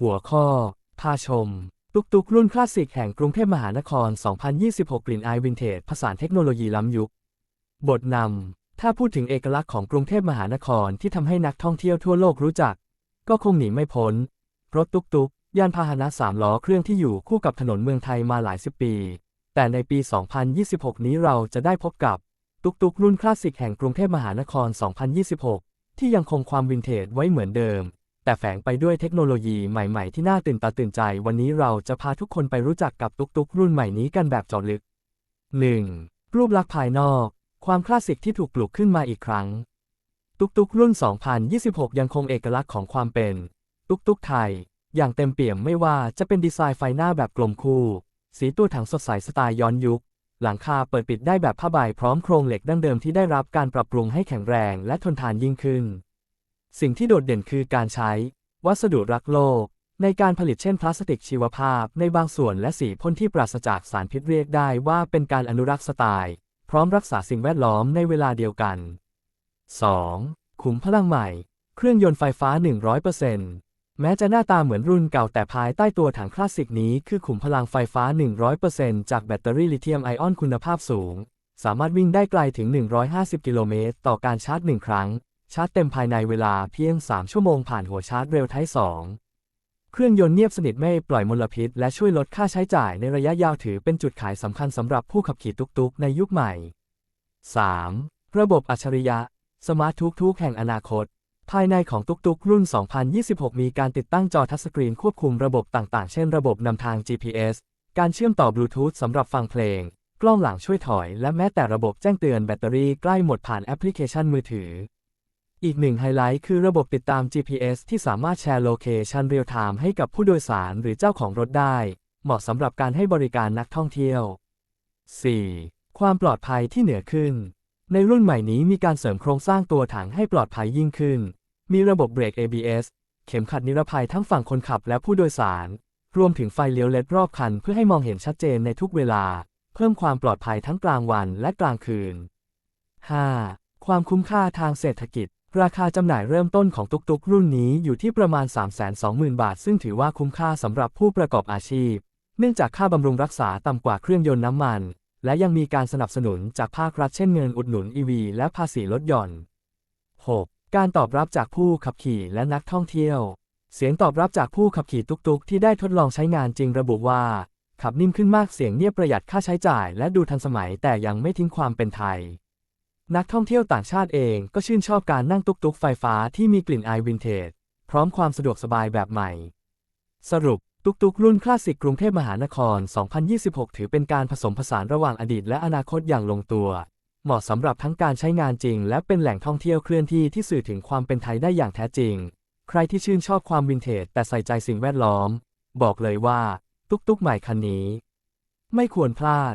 หัวข้อพาชม ตุกตุกรุ่นคลาสสิกแห่งกรุงเทพมหานคร 2026 กลิ่นอายวินเทจผสานเทคโนโลยีล้ำยุค บทนำ ถ้าพูดถึงเอกลักษณ์ของกรุงเทพมหานครที่ทำให้นักท่องเที่ยวทั่วโลกรู้จัก ก็คงหนีไม่พ้น รถตุกตุกยานพาหนะสามล้อเครื่องที่อยู่คู่กับถนนเมืองไทยมาหลายสิบปี แต่ในปี 2026 นี้เราจะได้พบกับ ตุกตุกรุ่นคลาสสิกแห่งกรุงเทพมหานคร 2026 ที่ยังคงความวินเทจไว้เหมือนเดิม แต่แฝงไปด้วยเทคโนโลยีใหม่ๆ ที่น่าตื่นตาตื่นใจ วันนี้เราจะพาทุกคนไปรู้จักกับตุกตุกรุ่นใหม่นี้กันแบบเจาะลึก 1. รูปลักษณ์ภายนอก ความคลาสสิกที่ถูกปลุกขึ้นมาอีกครั้ง ตุกตุกรุ่น 2026 ยังคงเอกลักษณ์ของความเป็น ตุกตุกไทย อย่างเต็มเปี่ยมไม่ว่าจะเป็นดีไซน์ไฟหน้าแบบกลมคู่ สีตัวถังสดใสสไตล์ย้อนยุค หลังคาเปิดปิดได้แบบผ้าใบพร้อมโครงเหล็กดั้งเดิมที่ได้รับการปรับปรุงให้แข็งแรงและทนทานยิ่งขึ้น สิ่งที่โดดเด่นคือการใช้ วัสดุรักโลก ในการผลิตเช่นพลาสติกชีวภาพในบางส่วนและสีพ่นที่ปราศจากสารพิษเรียกได้ว่าเป็นการอนุรักษ์สไตล์ พร้อมรักษาสิ่งแวดล้อมในเวลาเดียวกัน 2. ขุมพลังใหม่ เครื่องยนต์ไฟฟ้า 100%แม้จะหน้าตาเหมือนรุ่นเก่าแต่ภายใต้ตัวถังคลาสสิกนี้คือขุมพลังไฟฟ้า 100%จากแบตเตอรี่ลิเธียมไอออนคุณภาพสูง สามารถวิ่งได้ไกลถึง 150 กิโลเมตรต่อการชาร์จ 1 ครั้ง ชาร์จเต็มภายในเวลาเพียง 3 ชั่วโมงผ่านหัวชาร์จเร็วไทป์2เครื่องยนต์เงียบสนิทไม่ปล่อยมลพิษ และช่วยลดค่าใช้จ่ายในระยะยาวถือเป็นจุดขายสำคัญสำหรับผู้ขับขี่ตุกๆ ในยุคใหม่ 3. ระบบอัจฉริยะ สมาร์ททุกๆ แห่งอนาคต ภายในของตุกๆ รุ่น 2026 มีการติดตั้งจอทัชสกรีนควบคุมระบบต่างๆ เช่นระบบนำทาง GPS การเชื่อมต่อบลูทูธสำหรับฟังเพลง กล้องหลังช่วยถอย และแม้แต่ระบบแจ้งเตือนแบตเตอรี่ใกล้หมดผ่านแอปพลิเคชันมือถือ อีกหนึ่งไฮไลท์คือระบบติดตาม GPS ที่สามารถแชร์โลเคชันเรียลไทม์ให้กับผู้โดยสารหรือเจ้าของรถได้ เหมาะสำหรับการให้บริการนักท่องเที่ยว 4. ความปลอดภัยที่เหนือขึ้น ในรุ่นใหม่นี้มีการเสริมโครงสร้างตัวถังให้ปลอดภัยยิ่งขึ้น มีระบบเบรก ABS เข็มขัดนิรภัยทั้งฝั่งคนขับและผู้โดยสาร รวมถึงไฟเลี้ยวเลดรอบคัน เพื่อให้มองเห็นชัดเจนในทุกเวลา เพิ่มความปลอดภัยทั้งกลางวันและกลางคืน 5. ความคุ้มค่าทางเศรษฐกิจ ราคาจำหน่ายเริ่มต้นของตุกตุกรุ่นนี้อยู่ที่ประมาณ 320,000 บาท ซึ่งถือว่าคุ้มค่าสำหรับผู้ประกอบอาชีพ เนื่องจากค่าบำรุงรักษาต่ำกว่าเครื่องยนต์น้ำมัน และยังมีการสนับสนุนจากภาครัฐเช่นเงินอุดหนุน EV และภาษีลดหย่อน 6. การตอบรับจากผู้ขับขี่และนักท่องเที่ยว เสียงตอบรับจากผู้ขับขี่ตุกๆที่ได้ทดลองใช้งานจริงระบุว่า ขับนิ่มขึ้นมากเสียงเงียบประหยัดค่าใช้จ่าย และดูทันสมัยแต่ยังไม่ทิ้งความเป็นไทย นักท่องเที่ยวต่างชาติเองก็ชื่นชอบการนั่งตุ๊กๆไฟฟ้าที่มีกลิ่นอายวินเทจ พร้อมความสะดวกสบายแบบใหม่ สรุปตุ๊กตุกรุ่นคลาสสิกกรุงเทพมหานคร 2026 ถือเป็นการผสมผสานระหว่างอดีตและอนาคตอย่างลงตัว เหมาะสำหรับทั้งการใช้งานจริง และเป็นแหล่งท่องเที่ยวเคลื่อนที่ที่สื่อถึงความเป็นไทยได้อย่างแท้จริง ใครที่ชื่นชอบความวินเทจ แต่ใส่ใจสิ่งแวดล้อม บอกเลยว่า ตุ๊กตุกใหม่คันนี้ ไม่ควรพลาด